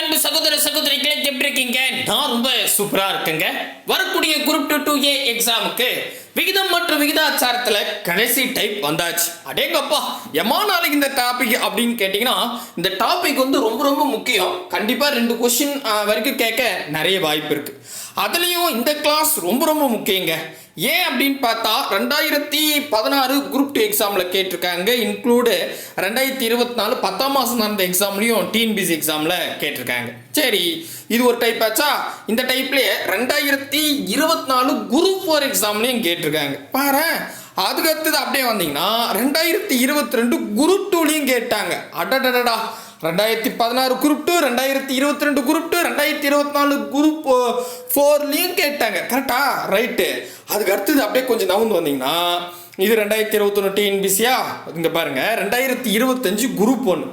அன்பு சகோதர சகோதரிகளை எப்படி இருக்கீங்க? நான் ரொம்ப சூப்பரா இருக்குங்க. வரக்கூடிய குரூப் டூ டூ ஏ எக்ஸாமுக்கு விகிதம் மற்றும் விகிதாச்சாரத்துல கடைசி டைப் வந்தாச்சு. அடேங்கப்பா எம்மா நாளைக்கு இந்த டாபிக் அப்படின்னு கேட்டிங்கன்னா இந்த டாபிக் வந்து ரொம்ப ரொம்ப முக்கியம். கண்டிப்பா ரெண்டு கொஸ்டின் வரைக்கும் கேட்க நிறைய வாய்ப்பு இருக்கு. அதுலயும் இந்த கிளாஸ் ரொம்ப ரொம்ப முக்கியங்க. ஏன் அப்படின்னு பார்த்தா ரெண்டாயிரத்தி பதினாறு குரூப் டூ எக்ஸாமில் கேட்டிருக்காங்க. இன்க்ளூடு ரெண்டாயிரத்தி இருபத்தி நாலு பத்தாம் மாதம் நடந்த எக்ஸாம்லையும் டிஎன்பிசி எக்ஸாமில் கேட்டிருக்காங்க. சரி இது ஒரு டைப் ஆச்சா? இந்த டைப்லேயே ரெண்டாயிரத்தி இருபத்தி நாலு குரூப் ஃபோர் எக்ஸாம்லையும் கேட்டிருக்காங்க. பாரு அதுக்கு அடுத்தது அப்படியே வந்தீங்கன்னா ரெண்டாயிரத்தி இருபத்தி ரெண்டு குரூப் டூலையும் கேட்டாங்க. அடடடடா. ரெண்டாயிரத்தி பதினாறு குரூப் டூ ரெண்டாயிரத்தி இருபத்தி ரெண்டு குரூப் டூ ரெண்டாயிரத்தி இருபத்தி நாலு குரூப் ஃபோர்லேயும் கேட்டாங்க. கரெக்டா ரைட்டு அதுக்கு அடுத்தது அப்படியே கொஞ்சம் நவுந்து வந்தீங்கன்னா இது ரெண்டாயிரத்தி இருபத்தொன்று டிஎன்பிசியா இங்கே பாருங்க. ரெண்டாயிரத்தி இருபத்தஞ்சு குரூப் ஒன்று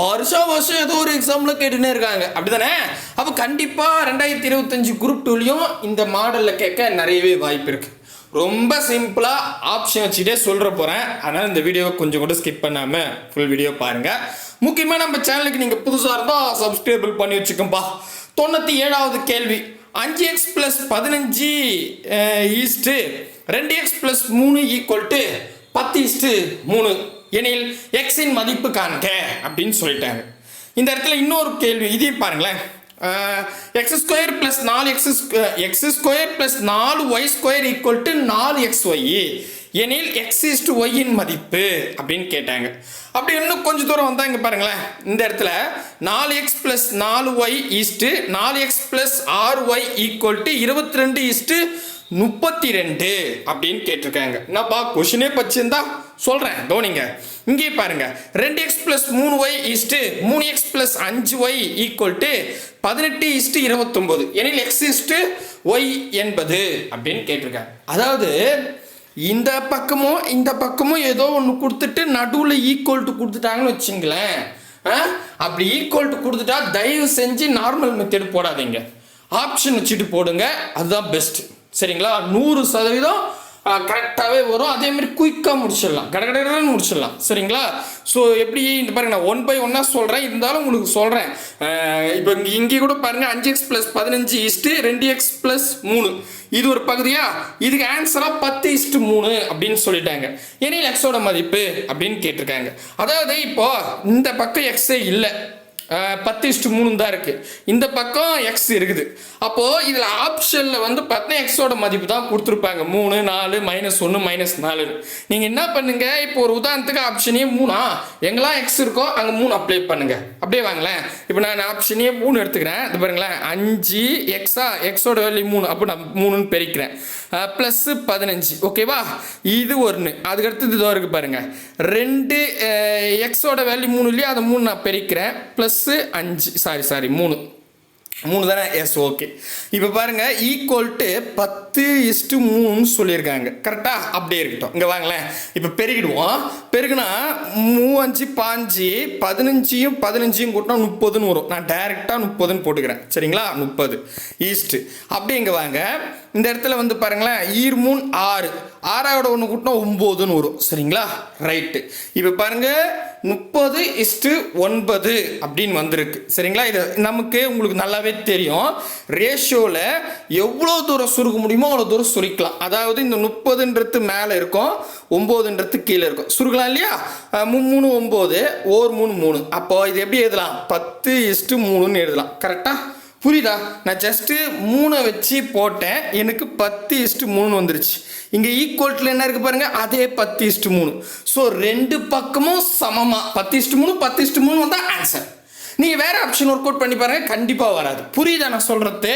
வருஷம் வருஷம் ஏதோ ஒரு எக்ஸாமில் கேட்டுனே இருக்காங்க. அப்படிதானே? அப்போ கண்டிப்பாக ரெண்டாயிரத்தி இருபத்தஞ்சு குரூப் டூலையும் இந்த மாடலில் கேட்க நிறையவே வாய்ப்பு இருக்குது ரொம்ப சிம்பிளாக ஆப்ஷன் வச்சுட்டே சொல்கிற போகிறேன் அதனால் இந்த வீடியோவை கொஞ்சம் கூட ஸ்கிப் பண்ணாமல் ஃபுல் வீடியோ பாருங்கள் முக்கியமாக நம்ம சேனலுக்கு நீங்கள் புதுசாக இருந்தால் சப்ஸ்கிரைபிள் பண்ணி வச்சுக்கோப்பா தொண்ணூற்றி ஏழாவது கேள்வி. அஞ்சு எக்ஸ் ப்ளஸ் பதினஞ்சு ஈஸ்ட்டு ரெண்டு எக்ஸ் ப்ளஸ் மூணு ஈக்குவல் டு பத்து ஈஸ்ட்டு மூணு. எனில் எக்ஸின் மதிப்பு காண்க அப்படின்னு சொல்லிட்டாங்க இந்த இடத்துல இன்னொரு கேள்வி இதையும் பாருங்களேன். எக்ஸ் ஸ்கொயர் ப்ளஸ் நாலு எக்ஸ் எக்ஸ் ஸ்கொயர் ப்ளஸ் நாலு ஒய் ஸ்கொயர் ஈக்குவல் டு நாலு எக்ஸ் ஒய் எனில் எக்ஸ் இஸ் டு ஒய்யின் மதிப்பு அப்படின்னு கேட்டாங்க. அப்படி இன்னும் கொஞ்சம் தூரம் வந்தாங்க பாருங்களேன். இந்த இடத்துல நாலு எக்ஸ் ப்ளஸ் நாலு ஒய் ஈஸ்ட்டு நாலு எக்ஸ் ப்ளஸ் ஆறு ஒய் ஈக்குவல் டு இருபத்தி ரெண்டு ஈஸ்ட்டு முப்பத்தி ரெண்டு அப்படின்னு கேட்டிருக்காங்க. என்னப்பா கொஷினே பச்சிருந்தா சொல்கிறேன் தோனிங்க இங்கே பாருங்க. ரெண்டு எக்ஸ் ப்ளஸ் மூணு ஒய் ஈஸ்ட்டு மூணு எக்ஸ் ப்ளஸ் அஞ்சு ஒய் ஈக்குவல் டு பதினெட்டு ஈஸ்ட்டு இருபத்தொம்போது. எனில் எக்ஸ் இஸ்ட்டு ஒய் என்பது அப்படின்னு கேட்டிருக்காங்க. அதாவது இந்த பக்கமும் இந்த பக்கமும் ஏதோ ஒன்று கொடுத்துட்டு நடுவில் ஈக்குவல் டு கொடுத்துட்டாங்கன்னு வச்சுங்களேன். அப்படி ஈக்குவல் டு கொடுத்துட்டா தயவு செஞ்சு நார்மல் மெத்தட் போடாதீங்க. ஆப்ஷன் வச்சுட்டு போடுங்க. அதுதான் பெஸ்ட் சரிங்களா? நூறு சதவீதம் கரெக்டாகவே வரும். அதே மாதிரி குயிக்காக முடிச்சிடலாம். கடகடன்னு முடிச்சிடலாம். சரிங்களா? ஸோ எப்படி இந்த பாருங்க நான் ஒன் பை ஒன்னாக சொல்கிறேன் இருந்தாலும் உங்களுக்கு சொல்கிறேன் இப்போ இங்கே இங்கே கூட பாருங்கள் அஞ்சு எக்ஸ் ப்ளஸ் பதினஞ்சு இஸ்ட்டு ரெண்டு எக்ஸ் ப்ளஸ் மூணு. இது ஒரு பகுதியா? இதுக்கு ஆன்சராக பத்து இஸ்ட்டு மூணு அப்படின்னு சொல்லிட்டாங்க. ஏன்னா எக்ஸோட மதிப்பு அப்படின்னு கேட்டிருக்காங்க. அதாவது இப்போ இந்த பக்கம் எக்ஸே இல்லை. பத்து இஷ்டு மூணு தான் இருக்கு. இந்த பக்கம் எக்ஸ் இருக்குது. அப்போ இதில் ஆப்ஷனில் வந்து பார்த்தீங்கன்னா எக்ஸோட மதிப்பு தான் கொடுத்துருப்பாங்க. மூணு நாலு மைனஸ் ஒன்று மைனஸ் நாலுன்னு. நீங்கள் என்ன பண்ணுங்க? இப்போ ஒரு உதாரணத்துக்கு ஆப்ஷனே மூணா? எங்கெல்லாம் எக்ஸ் இருக்கோ அங்கே மூணு அப்ளை பண்ணுங்க. அப்படியே வாங்களேன். இப்போ நான் ஆப்ஷனே மூணு எடுத்துக்கிறேன். இது பாருங்களேன். அஞ்சு எக்ஸா எக்ஸோட வேல்யூ மூணு. அப்போ நான் மூணுன்னு பெருக்கிறேன். ப்ளஸ்ஸு பதினஞ்சு. ஓகேவா இது ஒன்று அதுக்கடுத்து இதோ இருக்கு பாருங்க. ரெண்டு எக்ஸோட வேல்யூ மூணு இல்லையா? அதை மூணு நான் பெருக்கிறேன். ப்ளஸ்ஸு அஞ்சு. சாரி சாரி மூணு. மூணு தானே? எஸ் ஓகே இப்போ பாருங்க ஈக்குவல் டு பத்து இஸ்டு மூணுன்னு சொல்லியிருக்காங்க. கரெக்டாக அப்படியே இருக்கட்டும். இங்கே வாங்களேன். இப்போ பெருகிடுவோம். பெருகுனா மூவஞ்சு பாஞ்சு பதினஞ்சையும் பதினஞ்சையும் கூட்டினா முப்பதுன்னு வரும். நான் டைரெக்டாக முப்பதுன்னு போட்டுக்கிறேன். சரிங்களா? முப்பது. ஈஸ்ட்டு அப்படியே இங்கே வாங்க. இந்த இடத்துல வந்து பாருங்களேன் ஈர் மூணு ஆறு. ஆறாவோட ஒன்று கூட்டினா ஒம்போதுன்னு வரும். சரிங்களா? ரைட்டு இப்போ பாருங்கள் முப்பது இஸ்டு ஒன்பது அப்படின்னு வந்திருக்கு. சரிங்களா? இது நமக்கு உங்களுக்கு நல்லாவே தெரியும். ரேஷியோவில் எவ்வளோ தூரம் சுருக்க முடியுமோ அவ்வளோ தூரம் சுருக்கலாம். அதாவது இந்த முப்பதுன்றது மேலே இருக்கும் ஒம்போதுன்றது கீழே இருக்கும். சுருக்கலாம் இல்லையா? மூணு ஒம்பது ஓர் மூணு மூணு. அப்போ இது எப்படி எழுதலாம்? பத்து இஸ்டு மூணுன்னு எழுதலாம். கரெக்டாக புரியுதா? நான் ஜஸ்ட்டு மூணை வச்சு போட்டேன். எனக்கு பத்து இஸ்ட்டு மூணு வந்துருச்சு. இங்கே ஈக்குவல்ட்டில் என்ன இருக்குது பாருங்கள் அதே பத்து இஸ்ட்டு மூணு. ஸோ ரெண்டு பக்கமும் சமமாக பத்து இஸ்ட்டு மூணு பத்து இஸ்ட்டு மூணு வந்தால் ஆன்சர் நீங்கள் வேறு ஆப்ஷன் ஒர்க் அவுட் பண்ணி பாருங்க. கண்டிப்பாக வராது. புரியுதா நான் சொல்கிறது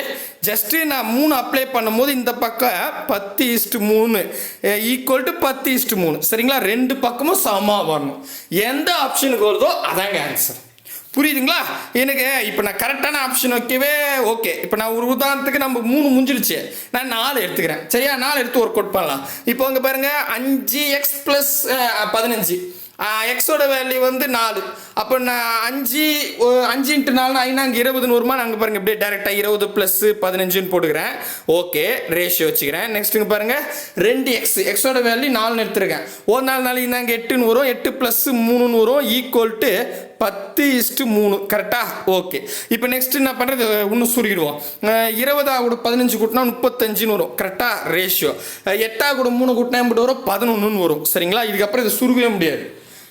ஜஸ்ட்டு நான் மூணு அப்ளை பண்ணும்போது இந்த பக்கம் பத்து இஸ்ட்டு மூணு ஈக்குவல் டு பத்து இஸ்ட்டு மூணு. சரிங்களா? ரெண்டு பக்கமும் சமமாக வரணும். எந்த ஆப்ஷனுக்கு வருதோ அதாங்க ஆன்சர் புரியுதுங்களா? எனக்கு இப்போ நான் கரெக்டான ஆப்ஷன் வைக்கவே ஓகே இப்போ நான் ஒரு உதாரணத்துக்கு நம்ம மூணு முடிஞ்சிருச்சு நான் நாலு எடுத்துக்கிறேன். சரியா? நாலு எடுத்து ஒர்க் அவுட் பண்ணலாம். இப்போ அங்கே பாருங்க அஞ்சு எக்ஸ் ப்ளஸ் பதினஞ்சு. எக்ஸோட வேல்யூ வந்து நாலு. அப்போ நான் அஞ்சு அஞ்சு இன்ட்டு நாலு ஐநா அங்கே இருபதுன்னு வருமா? நாங்கள் பாருங்க இப்படியே டேரெக்டாக இருபது ப்ளஸ் பதினஞ்சுன்னு போட்டுக்கிறேன். ஓகே ரேஷியோ வச்சுக்கிறேன். நெக்ஸ்ட்டுங்க பாருங்க ரெண்டு எக்ஸ் எக்ஸோட வேல்யூ நாலுன்னு எடுத்துருக்கேன். ஒரு நாலு நாளைக்கு நாங்கள் எட்டுன்னு வரும். எட்டு ப்ளஸ் மூணுன்னு வரும். ஈக்குவல் டு பத்து இஸ்ட்டு மூணு. கரெக்டாக ஓகே இப்போ நெக்ஸ்ட் என்ன பண்ணுறது இன்னும் சுருகிடுவோம் இருபதா கூட பதினஞ்சு கூட்டினா முப்பத்தஞ்சுன்னு வரும். கரெக்டாக ரேஷியோ எட்டா கூட மூணு கூட்டினா எப்படி வரும். பதினொன்றுன்னு வரும். சரிங்களா? இதுக்கப்புறம் இதை சுருகவே முடியாது.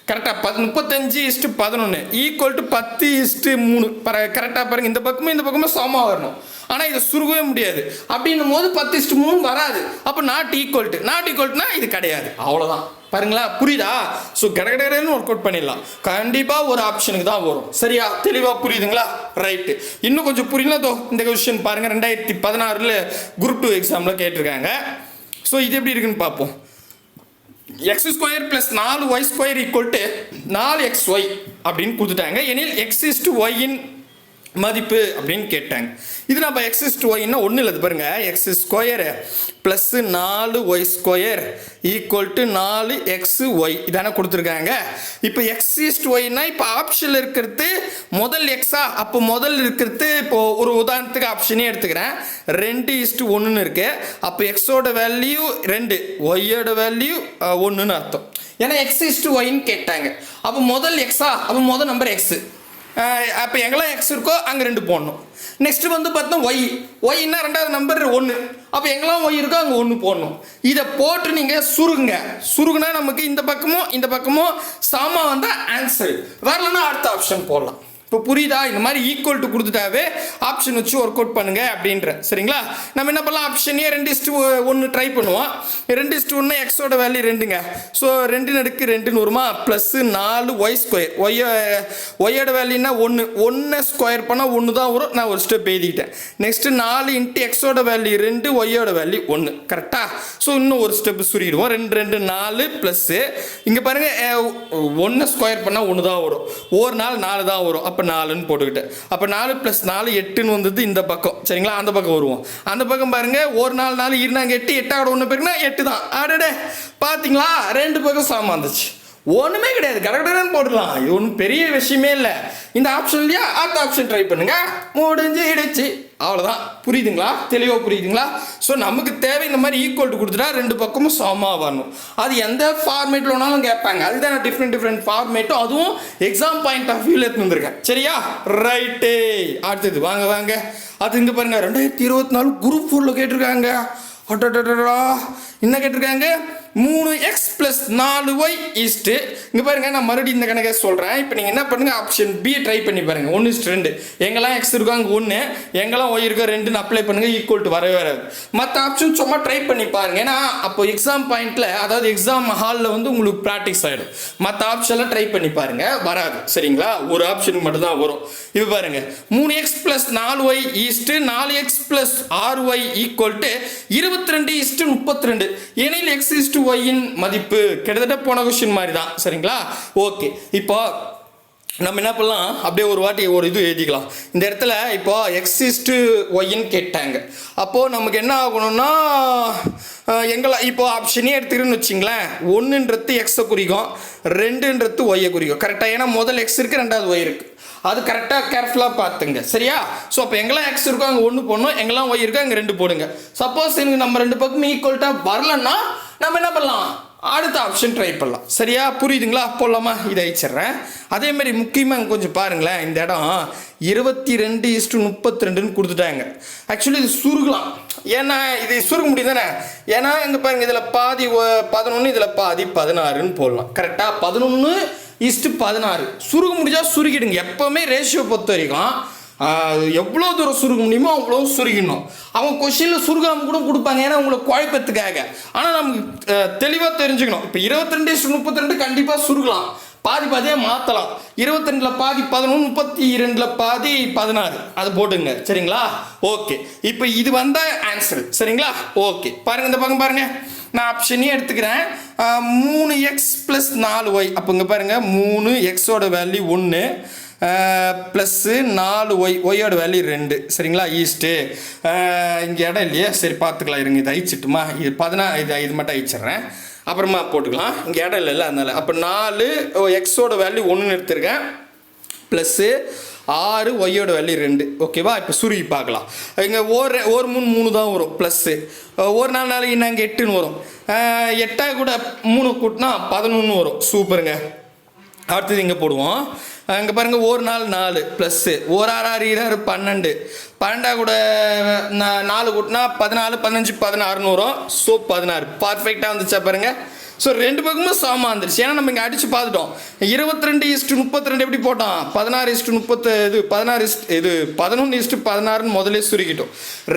கரெக்டாக பத் முப்பத்தஞ்சு இஸ்ட்டு பதினொன்று ஈக்குவல் டு பத்து இஸ்ட்டு மூணு. பர கரெக்டாக பாருங்க. இந்த பக்கமும் இந்த பக்கமும் சமமாக வரணும். ஆனால் இதை சுருகவே முடியாது. அப்படின்னும் போது பத்து இஸ்ட்டு மூணு வராது. அப்போ நாட் ஈக்குவல் டு நாட் ஈக்குவல்ட்டுனா இது கிடையாது. அவ்வளோதான் பாருங்களா புரியுதா? ஸோ கடகடகடன்னு ஒர்க் அவுட் பண்ணிடலாம். கண்டிப்பாக ஒரு ஆப்ஷனுக்கு தான் வரும். சரியா? தெளிவாக புரியுதுங்களா? ரைட்டு இன்னும் கொஞ்சம் புரியல தோ இந்த கொஸ்டின் பாருங்கள் ரெண்டாயிரத்தி பதினாறில் குரூப் டூ எக்ஸாமில் கேட்டிருக்காங்க. ஸோ இது எப்படி இருக்குன்னு பார்ப்போம். எக்ஸ் ஸ்கொயர் ப்ளஸ் நாலு ஒய் ஸ்கொயர் ஈக்குவல் டு நாலு எக்ஸ் ஒய் அப்படின்னு கொடுத்துட்டாங்க. எனில் எக்ஸ் இஸ்டு டு மதிப்பு அப்படின்னு கேட்டாங்க. இது நம்ம எக்ஸ் இஸ் டு ஒய்னா ஒன்றும் இல்லை பாருங்க. எக்ஸ் ஸ்கொயரு ப்ளஸ்ஸு நாலு ஒய் ஸ்கொயர் ஈக்குவல் டு நாலு எக்ஸ் ஒய் இதானே கொடுத்துருக்காங்க. இப்போ எக்ஸ் இஸ் டு ஒய்னா இப்போ ஆப்ஷனில் இருக்கிறது முதல் எக்ஸா அப்போ முதல் இருக்கிறது இப்போ ஒரு உதாரணத்துக்கு ஆப்ஷனே எடுத்துக்கிறேன். ரெண்டு இஸ்ட் ஒன்றுன்னு இருக்கு. அப்போ எக்ஸோட வேல்யூ ரெண்டு ஒய்யோட வேல்யூ ஒன்றுன்னு அர்த்தம். ஏன்னா எக்ஸ் இஸ்ட்டு ஒய்ன்னு கேட்டாங்க. அப்போ முதல் எக்ஸா அப்போ முதல் நம்பர் எக்ஸு அப்போ எங்கெல்லாம் எக்ஸ் இருக்கோ அங்கே ரெண்டு போடணும். நெக்ஸ்ட் வந்து பார்த்தா ஒய் ஒய்னா ரெண்டாவது நம்பர் ஒன்று அப்போ எங்கெல்லாம் ஒய் இருக்கோ அங்கே ஒன்று போடணும். இதை போட்டு நீங்கள் சுருகுங்க. சுருகுனா நமக்கு இந்த பக்கமும் இந்த பக்கமும் சாமா வந்தால் ஆன்சர் வரலன்னா அடுத்த ஆப்ஷன் போடலாம். இப்போ புரியுதா? இந்த மாதிரி ஈக்குவல் டு கொடுத்துட்டாவே ஆப்ஷன் வச்சு ஒர்க் அவுட் பண்ணுங்க அப்படின்ற. சரிங்களா? நம்ம என்ன பண்ணலாம்? ஆப்ஷனே ரெண்டு இஸ்டு ஒன்று ட்ரை பண்ணுவோம். ரெண்டு இஸ்டு ஒன்று எக்ஸோட வேல்யூ ரெண்டுங்க. ஸோ ரெண்டு நடுக்கு ரெண்டுன்னு வருமா ப்ளஸ்ஸு நாலு ஒய் ஸ்கொயர் ஒய்ய ஒய்யோட வேல்யூனா ஒன்று ஒன்று ஸ்கொயர் பண்ணால் ஒன்று தான் வரும். நான் ஒரு ஸ்டெப் எழுதிக்கிட்டேன். நெக்ஸ்ட்டு நாலு இன்ட்டு எக்ஸோட வேல்யூ ரெண்டு ஒய்யோட வேல்யூ ஒன்று கரெக்டாக ஸோ இன்னும் ஒரு ஸ்டெப் சுரிடுவோம் ரெண்டு ரெண்டு நாலு ப்ளஸ்ஸு இங்கே பாருங்கள் ஒன்று ஸ்கொயர் பண்ணால் ஒன்று தான் வரும். ஒரு நாள் நாலு தான் வரும். அப்போ அப்போ நாலுன்னு போட்டுக்கிட்டேன். அப்போ நாலு ப்ளஸ் நாலு எட்டுன்னு வந்தது இந்த பக்கம். சரிங்களா? அந்த பக்கம் வருவோம். அந்த பக்கம் பாருங்கள் ஒரு நாள் நாலு இருந்தாங்க எட்டு எட்டாவோட ஒன்று பேருக்குன்னா எட்டு தான். ஆடடே பார்த்தீங்களா ரெண்டு பக்கம் சாமா இருந்துச்சு ஒன்றுமே கிடையாது. கடகடன்னு போடலாம் இது ஒன்றும் பெரிய விஷயமே இல்லை. இந்த ஆப்ஷன் இல்லையா? அடுத்த ஆப்ஷன் ட்ரை பண்ணுங்கள் முடிஞ்சு இடிச்சு. அவ்வளோதான் புரியுதுங்களா? தெளிவாக புரியுதுங்களா? ஸோ நமக்கு தேவை இந்த மாதிரி ஈக்குவல் டு கொடுத்துட்டா ரெண்டு பக்கமும் சமமாக வரணும். அது எந்த ஃபார்மேட்டில் வேணாலும் கேட்பாங்க. அதுதான் நான் டிஃப்ரெண்ட் டிஃப்ரெண்ட் ஃபார்மேட்டும் அதுவும் எக்ஸாம் பாயிண்ட் ஆஃப் வியூவில் எடுத்து வந்திருக்கேன். சரியா? ரைட்டே அடுத்தது வாங்க வாங்க. அது இங்கே பாருங்கள் ரெண்டாயிரத்தி இருபத்தி நாலு குரூப் ஃபோரில் கேட்டிருக்காங்க. என்ன கேட்டிருக்காங்க? மூணு எக்ஸ் ப்ளஸ் நாலு ஒய் ஈஸ்ட்டு இங்கே பாருங்க நான் மறுபடியும் இந்த கணக்கை சொல்கிறேன் இப்போ நீங்கள் என்ன பண்ணுங்கள் ஆப்ஷன் பி ட்ரை பண்ணி பாருங்கள் ஒன்று இஸ்ட் ரெண்டு. எங்கெல்லாம் எக்ஸ் இருக்கோ அங்கே ஒன்று எங்கெல்லாம் ஒய் இருக்கோ ரெண்டுன்னு அப்ளை பண்ணுங்கள் ஈக்குவல் டு வரவே வராது. மற்ற ஆப்ஷன் சும்மா ட்ரை பண்ணி பாருங்க. ஏன்னா அப்போ எக்ஸாம் பாயிண்ட்டில் அதாவது எக்ஸாம் ஹாலில் வந்து உங்களுக்கு ப்ராக்டிஸ் ஆகிடும் மற்ற ஆப்ஷன்லாம் ட்ரை பண்ணி பாருங்கள் வராது. சரிங்களா? ஒரு ஆப்ஷனுக்கு மட்டும்தான் வரும். இது பாருங்கள் மூணு எக்ஸ் ப்ளஸ் நாலு ஒய் ஈஸ்ட்டு நாலு எக்ஸ் ப்ளஸ் ஆறு ஒய் ஈக்குவல் டு இருபத்தி ரெண்டு ஈஸ்ட்டு முப்பத்தி ரெண்டு. ஏனையில் எக்ஸ் ஒயின் ஒய்யின் மதிப்பு கிட்டத்தட்ட போன கொஸ்டின் மாதிரி தான் சரிங்களா? ஓகே இப்போ நம்ம என்ன பண்ணலாம்? அப்படியே ஒரு வாட்டி ஒரு இது எழுதிக்கலாம். இந்த இடத்துல இப்போ எக்ஸ் ஒய்ன்னு கேட்டாங்க. அப்போது நமக்கு என்ன ஆகணும்னா எங்களை இப்போ ஆப்ஷனே எடுத்துக்கிறேன்னு வச்சிங்களேன். ஒன்றுன்றது எக்ஸை குறிக்கும். ரெண்டுன்றது ஒய்யை குறிக்கும். கரெக்டாக ஏன்னா முதல் எக்ஸ் இருக்குது ரெண்டாவது ஒய் இருக்குது அது கரெக்டாக கேர்ஃபுல்லாக பார்த்துங்க. சரியா? ஸோ அப்போ எங்கெல்லாம் எக்ஸ் இருக்கோ அங்கே ஒன்று போடணும். எங்கெல்லாம் ஒய் இருக்கோ அங்கே ரெண்டு போடுங்க. சப்போஸ் எனக்கு நம்ம ரெண்டு பக்கமும் ஈக்குவல்ட்டாக வரலன்னா நம்ம என்ன பண்ணலாம்? அடுத்த ஆப்ஷன் ட்ரை பண்ணலாம். சரியா? புரியுதுங்களா? போடலாமா? இதை அழிச்சிடுறேன் அதே மாதிரி முக்கியமாக கொஞ்சம் பாருங்களேன். இந்த இடம் இருபத்தி ரெண்டு இஸ்டு முப்பத்தி ரெண்டுன்னு கொடுத்துட்டாங்க. ஆக்சுவலி இது சுருகலாம். ஏன்னா இது சுருக முடியும் தானே? ஏன்னா இங்கே பாருங்க இதில் பாதி பதினொன்று இதில் பாதி பதினாறுன்னு போடலாம். கரெக்டாக பதினொன்று இஸ்ட்டு பதினாறு. சுருக முடிஞ்சால் சுருக்கிடுங்க. எப்போவுமே ரேஷியோ பொறுத்த வரைக்கும் எவ்வளோ தூரம் சுருக முடியுமோ அவ்வளோ சுருகிடணும். அவங்க கொஷினில் சுருகாமல் கூட கொடுப்பாங்க. ஏன்னா உங்களை குழப்பத்துக்காக. ஆனால் நமக்கு தெளிவாக தெரிஞ்சுக்கணும். இப்போ இருபத்தி ரெண்டு முப்பத்தி ரெண்டு கண்டிப்பாக சுருகலாம். பாதி பாதியாக மாற்றலாம் இருபத்தி ரெண்டில் பாதி பதினொன்று முப்பத்தி ரெண்டில் பாதி பதினாறு. அது போட்டுங்க. சரிங்களா? ஓகே. இப்போ இது வந்தால் ஆன்சர் சரிங்களா? ஓகே. பாருங்கள் இந்த பக்கம் பாருங்கள் நான் ஆப்ஷனே எடுத்துக்கிறேன். மூணு எக்ஸ் ப்ளஸ் நாலு ஒய் அப்போ இங்கே பாருங்கள் மூணு எக்ஸோட வேல்யூ ஒன்று ப்ளஸ்ஸு நாலு ஒய் ஒய்யோட வேல்யூ ரெண்டு. சரிங்களா? ஈஸ்ட்டு இங்கே இடம் இல்லையே? சரி பார்த்துக்கலாம். இருங்க இது அழிச்சிட்டுமா? இது பதினா இது இது மட்டும் அழிச்சிட்றேன். அப்புறமா போட்டுக்கலாம். இங்கே இடம் இல்லைல்ல அதனால். அப்போ நாலு எக்ஸோட வேல்யூ ஒன்றுன்னு எடுத்திருக்கேன். ப்ளஸ்ஸு ஆறு ஒய்யோட வேல்யூ ரெண்டு. ஓகேவா இப்போ சுருகி பார்க்கலாம். இங்கே ஒரு ஒரு மூணு மூணு தான் வரும். ப்ளஸ்ஸு ஒரு நாள் நாளைக்கு நாங்கள் எட்டுன்னு வரும். எட்டாக எட்டா கூட மூணு கூட்டினா பதினொன்று வரும். சூப்பருங்க அடுத்தது இங்கே போடுவோம். அங்கே பாருங்கள் ஒரு நாள் நாலு ப்ளஸ்ஸு ஒரு ஆறு ஆறு இரு பன்னெண்டு. பன்னெண்டா கூட நாலு கூட்டினா பதினாலு பதினஞ்சு பதினாறுன்னு வரும் ஸோ பதினாறு. பர்ஃபெக்டாக வந்துச்சா பாருங்கள் ஸோ ரெண்டு பக்கமும் சமமாக வந்துருச்சு. ஏன்னா நம்ம இங்கே அடித்து பார்த்துட்டோம். இருபத்தி ரெண்டு இஸ்ட்டு முப்பத்தி ரெண்டு எப்படி போட்டோம்? பதினாறு இஸ்ட்டு முப்பத்து இது பதினாறு இஸ்ட் இது பதினொன்று இஸ்ட்டு பதினாறுன்னு முதலே சுருக்கிட்டோம்.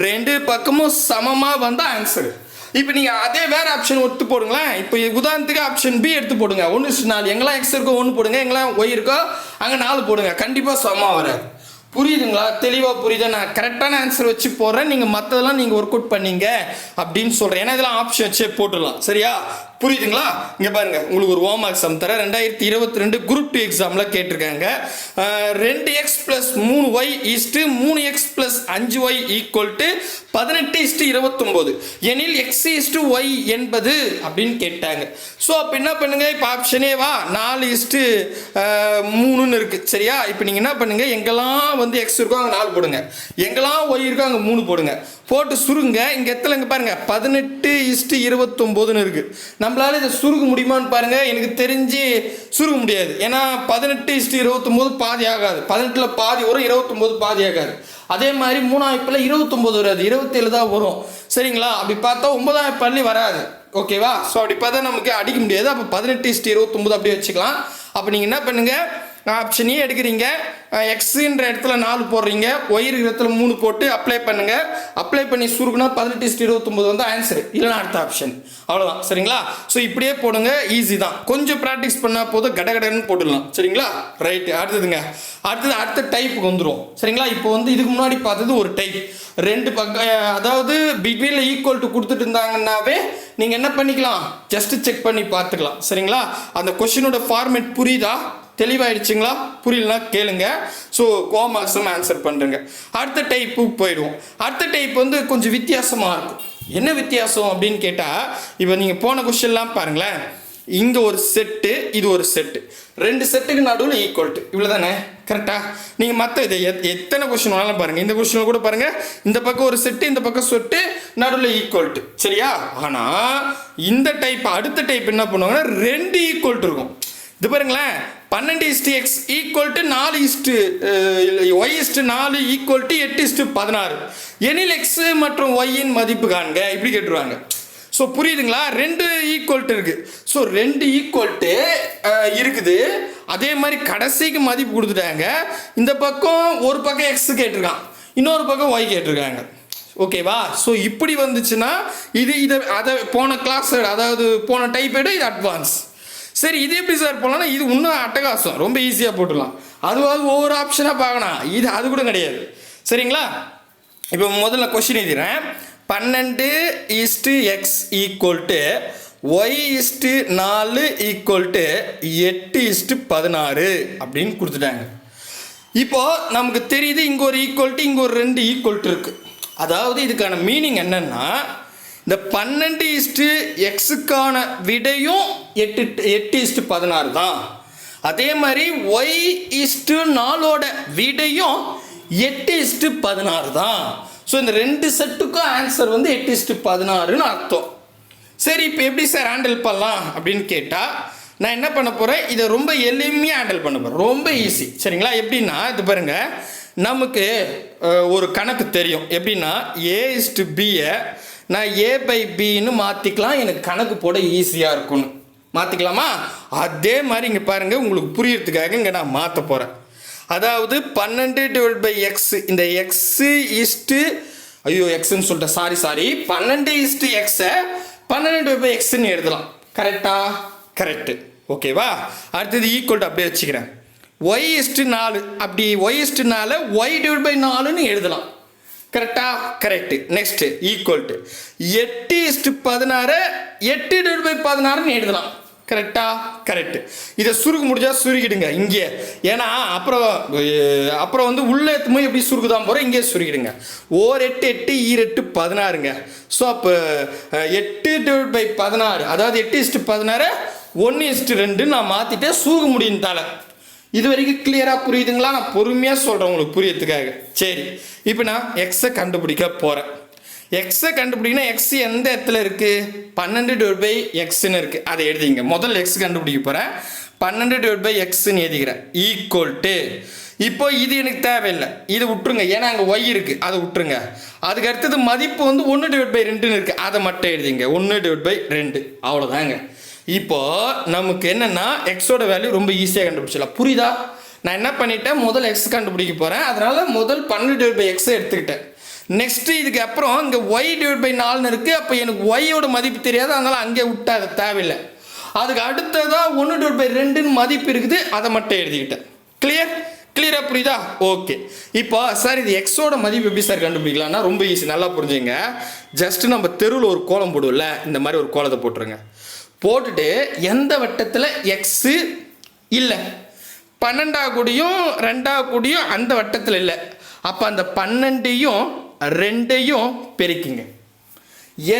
ரெண்டு பக்கமும் சமமாக வந்தால் ஆன்சரு இப்போ நீங்கள் அதே வேறு ஆப்ஷன் ஒத்து போடுங்களேன். இப்போ உதாரணத்துக்கு ஆப்ஷன் பி எடுத்து போடுங்க. ஒன்று இஸ்ட் நாலு. எங்கெல்லாம் எக்ஸ் இருக்கோ ஒன்று போடுங்க. எங்கெல்லாம் ஒய் இருக்கோ அங்கே நாலு போடுங்க. கண்டிப்பாக சமமாக வராது புரியுதுங்களா? தெளிவாக புரியுது. நான் கரெக்டான ஆன்சர் வச்சு போடுறேன். நீங்கள் மற்றதெல்லாம் நீங்கள் ஒர்க் அவுட் பண்ணீங்க அப்படின்னு சொல்கிறேன் ஏன்னா இதெல்லாம் ஆப்ஷன் வச்சே போட்டுடலாம். சரியா? புரியுதுங்களா? இங்கே பாருங்க உங்களுக்கு ஒரு ஹோம் எக்ஸாம் தர ரெண்டாயிரத்தி இருபத்தி ரெண்டு குரூப் டூ எக்ஸாமில் கேட்டிருக்காங்க. ரெண்டு எக்ஸ் ப்ளஸ் மூணு ஒய் ஈஸ்ட்டு மூணு எக்ஸ் ப்ளஸ் அஞ்சு ஒய் ஈக்குவல் டு பதினெட்டு இஸ்ட்டு இருபத்தொம்போது. எனில் எக்ஸ் இஸ்ட்டு ஒய் என்பது அப்படின்னு கேட்டாங்க. ஸோ அப்போ என்ன பண்ணுங்க? இப்போ ஆப்ஷனே வா? நாலு இஸ்ட்டு மூணுன்னு இருக்குது சரியா? இப்போ நீங்கள் என்ன பண்ணுங்க? எங்கெல்லாம் வந்து எக்ஸ் இருக்கோ அங்கே நாலு போடுங்க. எங்கெல்லாம் ஒய் இருக்கோ அங்கே மூணு போடுங்க. போட்டு சுருங்க. இங்கே எத்தனை இங்கே பாருங்கள் பதினெட்டு இஸ்ட்டு இருபத்தொம்போதுன்னு இருக்குது நம்மளால் இதை சுருக முடியுமான்னு பாருங்கள் எனக்கு தெரிஞ்சு சுருக முடியாது. ஏன்னா பதினெட்டு இஸ்ட்டு இருபத்தொம்போது பாதி ஆகாது. பதினெட்டில் பாதி வரும் இருபத்தொம்போது பாதி ஆகாது. அதே மாதிரி மூணாம் இப்பில் இருபத்தொம்போது வராது. இருபத்தேழு தான் வரும். சரிங்களா? அப்படி பார்த்தா ஒன்பதாம் பள்ளி வராது. ஓகேவா? ஸோ அப்படி பார்த்தா நமக்கு அடிக்க முடியாது. அப்போ பதினெட்டு இஸ்ட்டு இருபத்தொம்போது அப்படியே வச்சுக்கலாம். அப்போ நீங்கள் என்ன பண்ணுங்கள் ஆப்ஷனையும் எடுக்கிறீங்க. எக்ஸுன்ற இடத்துல நாலு போடுறீங்க. ஒயர் இடத்துல மூணு போட்டு அப்ளை பண்ணுங்கள் அப்ளை பண்ணி சுருக்குனா பதினெட்டு இஸ்ட் இருபத்தொம்பது வந்து ஆன்சர் இல்லைனா அடுத்த ஆப்ஷன் அவ்வளோதான் சரிங்களா? ஸோ இப்படியே போடுங்க. ஈஸி தான். கொஞ்சம் ப்ராக்டிஸ் பண்ணால் போதும். கடகடன்னு போட்டுடலாம். சரிங்களா? ரைட்டு அடுத்ததுங்க. அடுத்தது அடுத்த டைப்புக்கு வந்துடும் சரிங்களா? இப்போ வந்து இதுக்கு முன்னாடி பார்த்தது ஒரு டைப் ரெண்டு பக்கம் அதாவது பிட்வீனில் ஈக்குவல் டு கொடுத்துட்டு இருந்தாங்கன்னாவே நீங்கள் என்ன பண்ணிக்கலாம்? ஜஸ்ட் செக் பண்ணி பார்த்துக்கலாம். சரிங்களா? அந்த கொஷினோட ஃபார்மேட் புரியுதா? தெளிவாயிடுச்சுங்களா? புரியலனா கேளுங்க. ஸோ கோமாக்ஸும் ஆன்சர் பண்ணுறேங்க அடுத்த டைப்புக்கு போயிடுவோம். அடுத்த டைப் வந்து கொஞ்சம் வித்தியாசமாக இருக்கும். என்ன வித்தியாசம் அப்படின்னு கேட்டால் இப்போ நீங்கள் போன கொஷின்லாம் பாருங்களேன். இங்கே ஒரு செட்டு இது ஒரு செட்டு ரெண்டு செட்டுக்கு நடுவில் ஈக்குவல் டு இவ்வளோ தானே கரெக்டாக நீங்கள் மற்ற இது எத்- எத்தனை கொஷின் வேணாலும் பாருங்கள் இந்த கொஷினில் கூட பாருங்கள் இந்த பக்கம் ஒரு செட்டு இந்த பக்கம் சொட்டு நடுவில் ஈக்குவல் டு சரியா? ஆனால் இந்த டைப் அடுத்த டைப் என்ன பண்ணுவாங்கன்னா ரெண்டு ஈக்குவல் டு இருக்கும். இது பாருங்களேன். பன்னெண்டு is to x equal to நாலு is to y is to நாலு ஈக்குவல் டு எட்டு இஸ்டு பதினாறு. எனில் எக்ஸ் மற்றும் ஒய்யின் மதிப்பு காண்க. இப்படி கேட்டுருவாங்க. ஸோ புரியுதுங்களா? ரெண்டு ஈக்குவல்ட்டு இருக்குது ஸோ ரெண்டு ஈக்குவல்ட்டு இருக்குது. அதே மாதிரி கடைசிக்கு மதிப்பு கொடுத்துட்டாங்க. இந்த பக்கம் ஒரு பக்கம் எக்ஸ் கேட்டிருக்கான். இன்னொரு பக்கம் ஒய் கேட்டிருக்காங்க. ஓகேவா ஸோ இப்படி வந்துச்சுன்னா இது இதை அதை போன கிளாஸ் அதாவது போன டைப் இது அட்வான்ஸ் சரி இது எப்படி சார் போடலாம்னா இது இன்னும் அட்டகாசம். ரொம்ப ஈஸியாக போட்டுடலாம். அதுவாது ஒவ்வொரு ஆப்ஷனாக பார்க்கணும். இது அது கூட கிடையாது. சரிங்களா? இப்போ முதல்ல கொஸ்டின் எழுதிறேன் பன்னெண்டு is to x equal to y is to நாலு ஈக்குவல் டு எட்டு இஸ்ட்டு பதினாறு அப்படின்னு கொடுத்துட்டாங்க. இப்போது நமக்கு தெரியுது இங்கே ஒரு ஈக்குவல்ட்டு இங்கே ஒரு ரெண்டு ஈக்குவல்ட்டு இருக்குது அதாவது இதுக்கான மீனிங் என்னன்னா இந்த பன்னெண்டு இஸ்ட்டு எக்ஸுக்கான விடையும் எட்டு எட்டு இஸ்ட்டு பதினாறு தான். அதே மாதிரி ஒய் இஸ்ட்டு நாலோட விடையும் எட்டு இஸ்ட்டு பதினாறு தான். ஸோ இந்த ரெண்டு செட்டுக்கும் ஆன்சர் வந்து எட்டு இஸ்ட்டு பதினாறுன்னு அர்த்தம். சரி இப்போ எப்படி சார் ஹேண்டில் பண்ணலாம் அப்படின்னு கேட்டால் நான் என்ன பண்ண போகிறேன் இதை ரொம்ப எளிமையாக ஹேண்டில் பண்ண போகிறேன் ரொம்ப ஈஸி சரிங்களா? எப்படின்னா இது பாருங்கள் நமக்கு ஒரு கணக்கு தெரியும். எப்படின்னா ஏ இஸ்டு பியை நான் ஏ பை பின்னு மாற்றிக்கலாம் எனக்கு கணக்கு போட ஈஸியாக இருக்கும்னு. மாற்றிக்கலாமா அதே மாதிரி இங்கே பாருங்கள் உங்களுக்கு புரியறதுக்காக இங்கே நான் மாற்ற போகிறேன் அதாவது பன்னெண்டு டிவைட் பை எக்ஸ் இந்த எக்ஸு இஸ்ட்டு ஐயோ எக்ஸ்ன்னு சொல்லிட்டேன். சாரி சாரி பன்னெண்டு இஸ்ட்டு எக்ஸை பன்னெண்டு டிவைட் பை எக்ஸ்ன்னு எழுதலாம். கரெக்டா கரெக்டு ஓகேவா அடுத்தது ஈக்குவல் அப்படியே வச்சுக்கிறேன். ஒய் இஸ்ட்டு நாலு. அப்படி ஒய் இஸ்ட்டு நாலு ஒய் டிவைட் பை நாலுன்னு எழுதலாம். கரெக்டா கரெக்டு நெக்ஸ்ட் ஈக்குவல் டு எட்டு இஸ்டு பதினாறு எட்டு டிவைட் பை பதினாறுன்னு எழுதலாம். கரெக்டா கரெக்ட் இதை சுருக்க முடிஞ்சா சுருக்கிடுங்க இங்கே ஏன்னா அப்புறம் அப்புறம் வந்து உள்ளே எத்தும்போது எப்படி சுருக்குதான் போகிறோம் இங்கே சுருக்கிடுங்க. ஓர் எட்டு எட்டு ஈரெட்டு பதினாறுங்க. ஸோ அப்போ எட்டு டிவைட் பை பதினாறு அதாவது எட்டு இஸ்ட்டு பதினாறு ஒன்று இஸ்ட்டு ரெண்டு நான் மாற்றிட்டேன் சுருக்க முடியும் தலை இது வரைக்கும் கிளியராக புரியுதுங்களா? நான் பொறுமையாக சொல்கிறேன் உங்களுக்கு புரியறதுக்காக. சரி இப்போ நான் எக்ஸை கண்டுபிடிக்க போகிறேன் எக்ஸை கண்டுபிடிக்கணும் எக்ஸ் எந்த இடத்துல இருக்குது பன்னெண்டு டிவைட் பை எக்ஸ்ன்னு இருக்குது அதை எழுதிங்க. முதல் எக்ஸ் கண்டுபிடிக்க போகிறேன் பன்னெண்டு டிவைட் பை எக்ஸ்ன்னு எழுதிக்கிறேன். ஈக்குவல் டு இப்போ இது எனக்கு தேவையில்லை. இது விட்டுருங்க. ஏன்னா அங்கே ஒய் இருக்குது அதை விட்டுருங்க. அதுக்கு அடுத்தது மதிப்பு வந்து ஒன்று டிவைட் பை ரெண்டுன்னு இருக்குது அதை மட்டும் எழுதிங்க. ஒன்று டிவைட் பை ரெண்டு. அவ்வளோதாங்க இப்போ நமக்கு என்னென்னா எக்ஸோட வேல்யூ ரொம்ப ஈஸியாக கண்டுபிடிச்சிடலாம். புரியுதா? நான் என்ன பண்ணிட்டேன்? முதல் எக்ஸ் கண்டுபிடிக்க போகிறேன் அதனால முதல் பன்னெண்டு டிவைட் பை எக்ஸை எடுத்துக்கிட்டேன். நெக்ஸ்ட் இதுக்கு அப்புறம் இங்கே ஒய் டிவைட் பை நாலுன்னு இருக்குது அப்போ எனக்கு ஒய்யோட மதிப்பு தெரியாது. அதனால அங்கே விட்டா அது தேவையில்லை. அதுக்கு அடுத்ததாக ஒன்று டிவைட் பை ரெண்டுன்னு மதிப்பு இருக்குது. அதை மட்டும் எழுதிக்கிட்டேன். கிளியர் கிளியராக புரியுதா? ஓகே இப்போ சார் இது எக்ஸோட மதிப்பு எப்படி சார் கண்டுபிடிக்கலாம்னா ரொம்ப ஈஸி நல்லா புரிஞ்சுங்க. ஜஸ்ட் நம்ம தெருவில் ஒரு கோலம் போடுவோம்ல இந்த மாதிரி ஒரு கோலத்தை போட்டுருங்க. போட்டுட்டு எந்த வட்டத்தில் எக்ஸு இல்லை? பன்னெண்டா கூடியும் ரெண்டா கூடியும் அந்த வட்டத்தில் இல்லை. அப்போ அந்த பன்னெண்டையும் ரெண்டையும் பெருக்குங்க.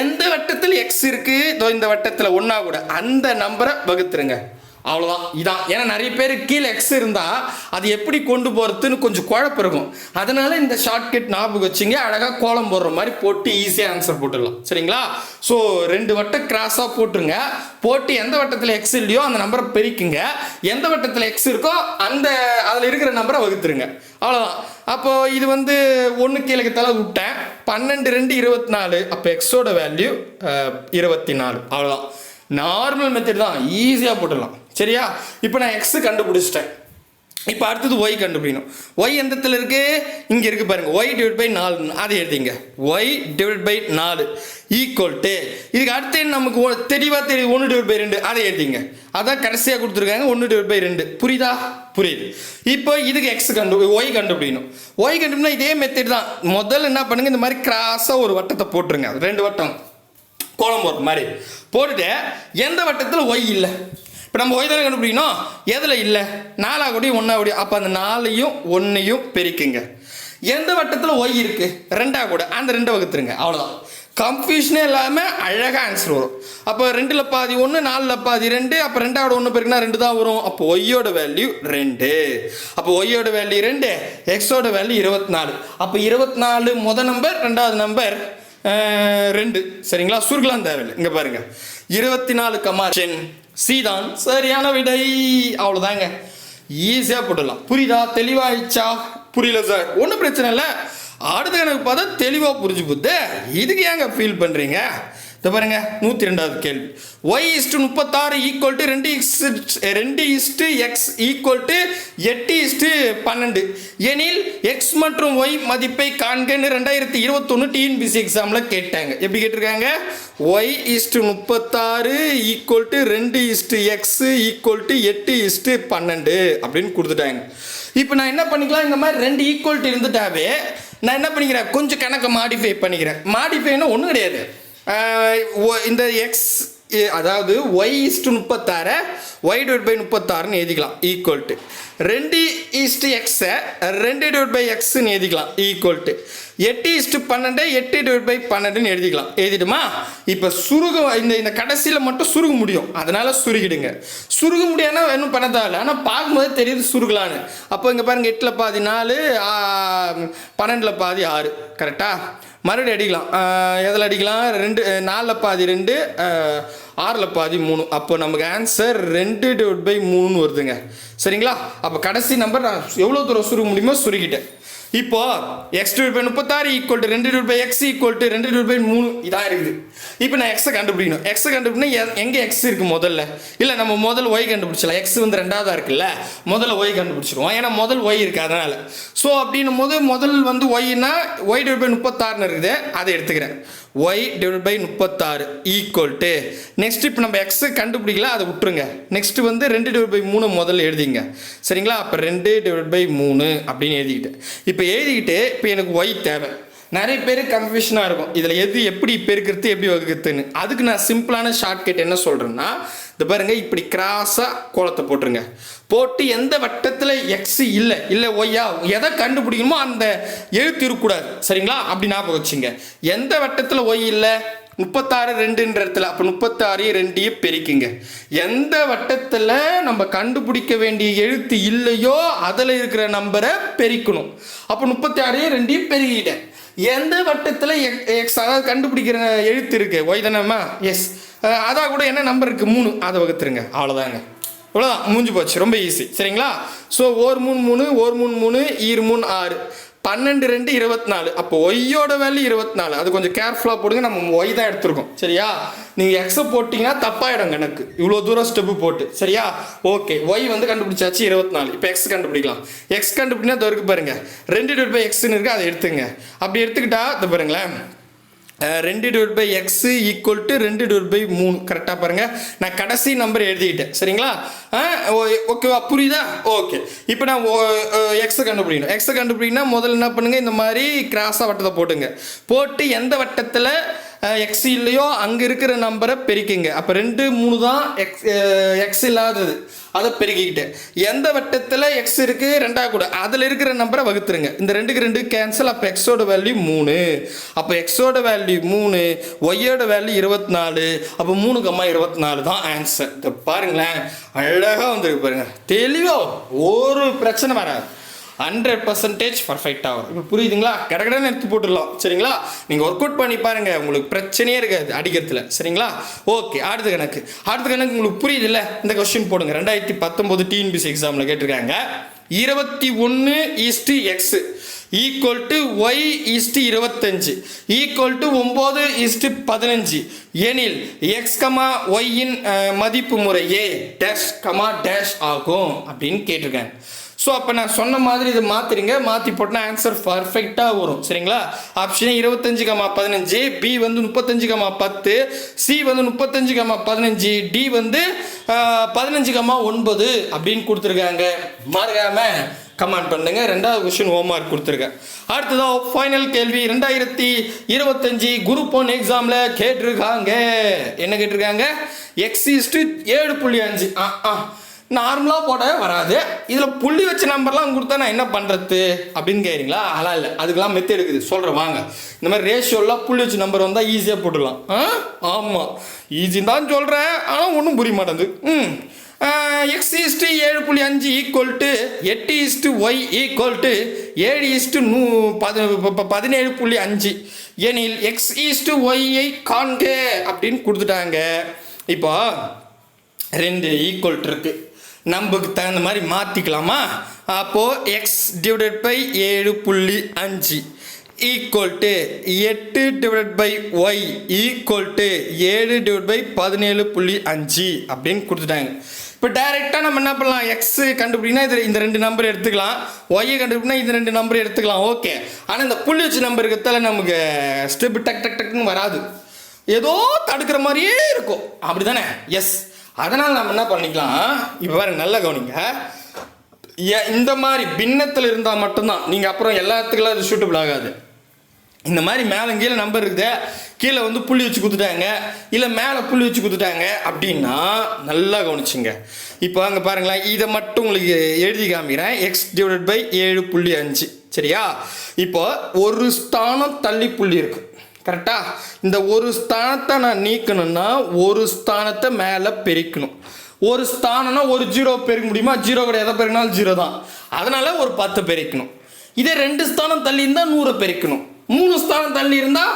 எந்த வட்டத்தில் எக்ஸ் இருக்குது இதோ இந்த வட்டத்தில் ஒன்றா கூட. அந்த நம்பரை வகுத்துருங்க. அவ்வளோதான் இதான். ஏன்னா நிறைய பேர் கீழே எக்ஸ் இருந்தால் அது எப்படி கொண்டு போகிறதுன்னு கொஞ்சம் குழப்பம் இருக்கும். அதனால் இந்த ஷார்ட்கட் ஞாபகம் வச்சுங்க அழகாக கோலம் போடுற மாதிரி போட்டு ஈஸியாக ஆன்சர் போட்டுடலாம். சரிங்களா? ஸோ ரெண்டு வட்டம் கிராஸாக போட்டுருங்க. போட்டு எந்த வட்டத்தில் எக்ஸ் இல்லையோ அந்த நம்பரை பெருக்குங்க. எந்த வட்டத்தில் எக்ஸ் இருக்கோ அந்த அதில் இருக்கிற நம்பரை வகுத்துருங்க. அவ்வளோதான் அப்போது இது வந்து ஒன்று கீழே தலை விட்டேன். பன்னெண்டு ரெண்டு இருபத்தி நாலு அப்போ எக்ஸோட வேல்யூ இருபத்தி நாலு அவ்வளோதான் நார்மல் மெத்தட் தான். ஈஸியாக போட்டுடலாம். சரியா? இப்போ நான் எக்ஸு கண்டுபிடிச்சிட்டேன். இப்போ அடுத்தது ஒய் கண்டுபிடிக்கணும். ஒய் எந்த இடத்துல இருக்கு? இங்கே இருக்கு பாருங்க. ஒய் டிவைட் பை நாலு. அதை எழுதிங்க. ஒய் டிவைட் பை நாலு. ஈக்குவல் டு இதுக்கு அடுத்து நமக்கு ஒ- தெரியுது. ஒன்று டிவைட் பை ரெண்டு. அதை எழுதிங்க. அதான் கடைசியாக கொடுத்துருக்காங்க. ஒன்று டிவைட் பை ரெண்டு. புரியுதா? புரியுது. இப்போ இதுக்கு எக்ஸ் கண்டு ஒய் கண்டுபிடிக்கணும். ஒய் கண்டுபிடினா இதே மெத்தட் தான். முதல்ல என்ன பண்ணுங்க? இந்த மாதிரி கிராஸாக ஒரு வட்டத்தை போட்டுருங்க. ரெண்டு வட்டம். கோலம் போடுற மாதிரி. போட்டுட்டு எந்த வட்டத்தில் ஒய் இல்லை? இப்போ நம்ம ஒய் தானே கண்டுபிடிக்கணும். எதில் இல்லை? நாலா கோடி ஒன்றா கோடி. அப்போ அந்த நாலையும் ஒன்றையும் பெருக்குங்க. எந்த வட்டத்தில் ஒய் இருக்கு? ரெண்டா கூட. அந்த ரெண்டை வகுத்துருங்க. அவ்வளோதான் கன்ஃபியூஷனே இல்லாமல் அழகாக ஆன்சர் வரும். அப்போ ரெண்டில் பாதி ஒன்று நாலில் பாதி ரெண்டு. அப்போ ரெண்டாவோட ஒன்று பெருக்குனா ரெண்டு தான் வரும். அப்போ ஒய்யோட வேல்யூ ரெண்டு. அப்போ ஒய்யோட வேல்யூ ரெண்டு. எக்ஸோட வேல்யூ இருபத்தி நாலு அப்போ இருபத்தி நாலு முத நம்பர் ரெண்டாவது நம்பர் ரெண்டு. சரிங்களா? சுருக்கலாம் தேவையில்லை. இங்கே பாருங்க. இருபத்தி நாலு சி தான் சரியான விடை. அவ்வளோதாங்க ஈஸியாக போட்டுடலாம். புரியுதா? தெளிவாயிடுச்சா? புரியல சார் ஒன்றும் பிரச்சனை இல்லை. அடுத்த கணக்கு பார்த்தா தெளிவாக புரிஞ்சு போத்து இதுக்கு ஏங்க ஃபீல் பண்ணுறீங்க இதை பாருங்க நூற்றி ரெண்டாவது கேள்வி. ஒய் இஸ்டு முப்பத்தாறு ஈக்குவல் டு ரெண்டு இஸ் eh, ரெண்டு is to x equal to எட்டு இஸ்டு பன்னெண்டு. எனில் எக்ஸ் மற்றும் ஒய் மதிப்பை காண்கன்னு ரெண்டாயிரத்தி இருபத்தொன்று டிஎன்பிசி எக்ஸாமில் கேட்டாங்க. எப்படி கேட்டிருக்காங்க? ஒய் இஸ்டு முப்பத்தாறு ஈக்குவல் டு ரெண்டு is to x equal to எட்டு இஸ்டு பன்னெண்டு அப்படின்னு கொடுத்துட்டாங்க. இப்போ நான் என்ன பண்ணிக்கலாம்? இந்த மாதிரி ரெண்டு ஈக்குவல்ட்டு இருந்துட்டாவே நான் என்ன பண்ணிக்கிறேன்? கொஞ்சம் கணக்கை மாடிஃபை பண்ணிக்கிறேன். மாடிஃபைனா ஒன்றும் கிடையாது. இந்த எக்ஸ் அதாவது ஒய் இஸ்டு முப்பத்தாறு ஒய் டிவைட் பை முப்பத்தாறுன்னு எழுதிக்கலாம். ஈக்குவல் டு ரெண்டு ஈஸ்ட்டு எக்ஸை ரெண்டு டிவைட் பை எக்ஸ்ன்னு எழுதிக்கலாம். ஈக்குவல் டு எட்டு ஈஸ்ட் பன்னெண்டு எட்டு டிவைட் பை பன்னெண்டுன்னு எழுதிக்கலாம். எழுதிடுமா? இப்போ சுருக இந்த இந்த கடைசியில் மட்டும் சுருக முடியும். அதனால் சுருகிடுங்க. சுருக முடியாதுன்னா ஒன்றும் பண்ண தேவையில்ல ஆனால் பார்க்கும்போது தெரியுது சுருகலான்னு. அப்போ இங்கே பாருங்கள் எட்டில் பாதி நாலு பன்னெண்டில் பாதி ஆறு. கரெக்டாக மறுபடியும் அடிக்கலாம். எதில் அடிக்கலாம்? ரெண்டு நாலில் பாதி ரெண்டு ஆறில் பாதி மூணு. அப்போ நமக்கு ஆன்சர் ரெண்டு டிவைட் பை மூணுன்னு வருதுங்க. சரிங்களா? அப்போ கடைசி நம்பர் நான் எவ்வளோ தூரம் சுருக முடியுமோ சுருக்கிட்டேன். இப்போ எக்ஸ் டிவைட் பை முப்பத்தாறு ஈக்குவல் டு ரெண்டு divide by x equal to ரெண்டு டிவைட் பை மூணு. இதாக இருக்குது. இப்போ நான் எக்ஸை கண்டுபிடிக்கணும். எக்ஸை கண்டுபிடிக்கணும் எங்கே எக்ஸ் இருக்குது முதல்ல? இல்லை நம்ம முதல் ஒய் கண்டுபிடிச்சலாம் எக்ஸ் வந்து ரெண்டாவதாக இருக்குல்ல? முதல்ல ஒய் கண்டுபிடிச்சிருவோம் ஏன்னா முதல் ஒய் இருக்குது அதனால். ஸோ அப்படின்னும் போது முதல் வந்து ஒய்னா ஒய் டிவைட் பை முப்பத்தாறுன்னு இருக்குது. அதை எடுத்துக்கிறேன். ஒய் டிவைட் பை முப்பத்தாறு ஈக்குவல் டு நெக்ஸ்ட் இப்போ நம்ம எக்ஸு கண்டுபிடிக்கல அதை விட்டுருங்க. நெக்ஸ்ட் வந்து ரெண்டு டிவைட் பை மூணு முதல்ல எழுதிங்க. சரிங்களா? அப்போ ரெண்டு டிவைட் பை மூணு அப்படின்னு எழுதிக்கிட்டேன் இப்போ எழுதிக்கிட்டு இப்போ எனக்கு ஒய் தேவை. நிறைய பேர் கன்ஃபியூஷனாக இருக்கும். இதில் எது எப்படி பெருக்கிறது எப்படி வகுக்கிறதுன்னு அதுக்கு நான் சிம்பிளான ஷார்ட்கட் என்ன சொல்கிறேன்னா இது பாருங்கள் இப்படி கிராஸாக கோலத்தை போட்டுருங்க. போட்டு எந்த வட்டத்தில் எக்ஸ் இல்லை இல்லை ஒய்யா எதை கண்டுபிடிக்கணுமோ அந்த எழுத்து இருக்கக்கூடாது. சரிங்களா? அப்படி ஞாபகம் வச்சுங்க. எந்த வட்டத்தில் ஒய் இல்லை முப்பத்தாறு ரெண்டுன்ற இடத்துல அப்போ முப்பத்தாறு ரெண்டையும் பெருக்கிங்க. எந்த வட்டத்தில் நம்ம கண்டுபிடிக்க வேண்டிய எழுத்து இல்லையோ அதில் இருக்கிற நம்பரை பெருக்கணும். அப்போ முப்பத்தி ஆறையும் ரெண்டையும் பெருகிட்டேன் எந்த வட்டத்தில் எக்ஸ் அதாவது கண்டுபிடிக்கிற எழுத்து இருக்கு? ஒய் தானேம்மா? எஸ் அதான் கூட என்ன நம்பர் இருக்குது மூணு. அதை வகுத்துருங்க. அவ்வளோதாங்க இவ்வளோதான் மூஞ்சி போச்சு. ரொம்ப ஈஸி சரிங்களா? ஸோ ஒரு மூணு மூணு ஒரு மூணு மூணு ஈர் மூணு ஆறு. பன்னெண்டு ரெண்டு இருபத்தி நாலு அப்போ ஒய்யோட வேல்யூ இருபத்தி நாலு அது கொஞ்சம் கேர்ஃபுல்லாக போடுங்க. நம்ம ஒய் தான் எடுத்திருக்கோம். சரியா? நீங்கள் எக்ஸை போட்டிங்கன்னா தப்பாயிடும் கணக்கு. இவ்வளோ தூரம் ஸ்டெப்பு போட்டு. சரியா? ஓகே ஒய் வந்து கண்டுபிடிச்சாச்சு இருபத்தி நாலு இப்போ எக்ஸ் கண்டுபிடிக்கலாம். எக்ஸ் கண்டுபிடினா அது இருக்கு பாருங்க. ரெண்டு டிவைட் பை எக்ஸ்னு இருக்கு. அதை எடுத்துங்க. அப்படி எடுத்துக்கிட்டா இது பாருங்களேன். ரெண்டு divide by x equal to ரெண்டு டிவைட் பை மூணு. கரெக்டாக பாருங்கள் நான் கடைசி நம்பர் எழுதிக்கிட்டேன் சரிங்களா? ஓகேவா புரியுதா? ஓகே இப்போ நான் எக்ஸை கண்டுபிடிக்கணும். எக்ஸை கண்டுபிடிக்கணும்னா முதல்ல என்ன பண்ணுங்கள் இந்த மாதிரி கிராஸாக வட்டத்தை போட்டுங்க. போட்டு எந்த வட்டத்தில் எக்ஸ் இல்லையோ அங்கே இருக்கிற நம்பரை பெருக்கிங்க. அப்போ ரெண்டு மூணு தான் எக்ஸ் எக்ஸ் இல்லாதது. அதை பெருக்கிக்கிட்டேன் எந்த வட்டத்தில் எக்ஸ் இருக்குது ரெண்டாக கூட. அதில் இருக்கிற நம்பரை வகுத்துருங்க. இந்த ரெண்டுக்கு ரெண்டு கேன்சல் அப்போ எக்ஸோட வேல்யூ மூணு. அப்போ எக்ஸோட வேல்யூ மூணு. ஒய்யோட வேல்யூ இருபத்தி நாலு அப்போ மூணு கம்மா இருபத்தி நாலு தான் ஆன்சர் இதை பாருங்களேன். அழகாக வந்துருக்கு பாருங்க. தெளிவா ஒரு பிரச்சனை வராது. ஹண்ட்ரட் பர்சன்டேஜ் பர்ஃபெக்ட் ஆகும் இப்போ புரியுதுங்களா? கடகடன்னு எடுத்து போட்டுடலாம். சரிங்களா? நீங்கள் ஒர்க் அவுட் பண்ணி பாருங்கள் உங்களுக்கு பிரச்சனையே இருக்காது அடிக்கிறதுல. சரிங்களா? ஓகே அடுத்த கணக்கு. அடுத்த கணக்கு உங்களுக்கு புரியுதுல்ல? இந்த கொஸ்டின் போடுங்க. ரெண்டாயிரத்தி பத்தொம்போது டிஎன்பிசி எக்ஸாமில் கேட்டிருக்காங்க. இருபத்தி ஒன்று is to x equal to y is to இருபத்தஞ்சு. ஈக்குவல் டு ஒம்பது ஈஸ்ட்டு பதினஞ்சு. எனில் எக்ஸ் கமா ஒய்யின் மதிப்பு முறையே டேஷ் கமா டேஷ் ஆகும் அப்படின்னு கேட்டிருக்காங்க. ஸோ அப்போ நான் சொன்ன மாதிரி இதை மாற்றுறீங்க மாற்றி போட்டால் ஆன்சர் பர்ஃபெக்டாக வரும். சரிங்களா? ஆப்ஷன் இருபத்தஞ்சு கமா பதினஞ்சு பி வந்து முப்பத்தஞ்சு கமா பத்து சி வந்து முப்பத்தஞ்சு கமா பதினஞ்சு டி வந்து பதினஞ்சு கமா ஒன்பது அப்படின்னு கொடுத்துருக்காங்க. மறக்காம கமெண்ட் பண்ணுங்க. ரெண்டாவது கொஸ்டின் ஹோம்ஒர்க் கொடுத்துருக்கேன் அடுத்ததாக ஃபைனல் கேள்வி. ரெண்டாயிரத்தி இருபத்தஞ்சி குரூப் ஒன் எக்ஸாமில் கேட்டிருக்காங்க. என்ன கேட்டிருக்காங்க? எக்ஸிஸ்ட் ஏழு புள்ளி அஞ்சு. ஆ ஆ. நார்மலாக போடவே வராது. இதில் புள்ளி வச்ச நம்பர்லாம் கொடுத்தா நான் என்ன பண்ணுறது அப்படின்னு கேட்குறீங்களா அதெல்லாம் இல்லை. அதுக்கெல்லாம் மெத்தட் இருக்குது. சொல்கிறேன் வாங்க. இந்த மாதிரி ரேஷியோலாம் புள்ளி வச்ச நம்பர் வந்தால் ஈஸியாக போட்டுடலாம். ஆ? ஆமாம் ஈஸின்னு தான் சொல்கிறேன் ஆனால் ஒன்றும் புரிய மாட்டேங்குது. ம். எக்ஸ் ஈஸ்ட்டு ஏழு புள்ளி அஞ்சு ஈக்குவல் டு எட்டு is to y equal to ஏழு ஈஸ்ட்டு நூ பது பதினேழு புள்ளி அஞ்சு. எனில் எக்ஸ் ஈஸ்ட்டு ஒய்யை காண்க அப்படின்னு கொடுத்துட்டாங்க. இப்போ ரெண்டு ஈக்குவல் இருக்குது நமக்கு தகுந்த மாதிரி மாற்றிக்கலாமா அப்போது எக்ஸ் டிவைடட் பை ஏழு புள்ளி அஞ்சு. ஈக்குவல் டு எட்டு divide by y equal to ஏழு டிவைட் பை பதினேழு புள்ளி அஞ்சு அப்படின்னு கொடுத்துட்டாங்க. இப்போ டைரெக்டாக நம்ம என்ன பண்ணலாம்? எக்ஸ் கண்டுபிடினா இது இந்த ரெண்டு நம்பர் எடுத்துக்கலாம். ஒய்யை கண்டுபிடினா இந்த ரெண்டு நம்பர் எடுத்துக்கலாம். ஓகே ஆனால் இந்த புள்ளி வச்சு நம்பர் இருக்கிறதால நமக்கு ஸ்டெப் டக் டக் டக்குன்னு வராது. ஏதோ தடுக்கிற மாதிரியே இருக்கும். அப்படி தானே எஸ் அதனால் நம்ம என்ன பண்ணிக்கலாம்? இப்போ பாருங்க நல்ல கவனிங்க. ஏ- இந்த மாதிரி பின்னத்தில் இருந்தால் மட்டும்தான். நீங்கள் அப்புறம் எல்லாத்துக்கெல்லாம் அது சூட்டபிள் ஆகாது. இந்த மாதிரி மேலே கீழே நம்பர் இருக்குது. கீழே வந்து புள்ளி வச்சு கொடுத்துட்டாங்க. இல்லை மேலே புள்ளி வச்சு கொடுத்துட்டாங்க அப்படின்னா நல்லா கவனிச்சுங்க. இப்போ அங்கே பாருங்களேன் இதை மட்டும் உங்களுக்கு எழுதி காமிக்கிறேன். எக்ஸ் டிவைடட் பை ஏழு புள்ளி அஞ்சு. சரியா? இப்போ ஒரு ஸ்தானம் தள்ளி புள்ளி இருக்குது கரெக்டா? இந்த ஒரு ஸ்தானத்தை நான் நீக்கணும்னா ஒரு ஸ்தானத்தை மேலே பெருக்கணும். ஒரு ஸ்தானம்னா ஒரு ஜீரோ பெருக்க முடியுமா? ஜீரோ கூட எதை பெருக்கினாலும் ஜீரோ தான். அதனால ஒரு பத்து பெருக்கணும். இதே ரெண்டு ஸ்தானம் தள்ளி இருந்தால் நூறை பெருக்கணும். மூணு ஸ்தானம் தள்ளி இருந்தால்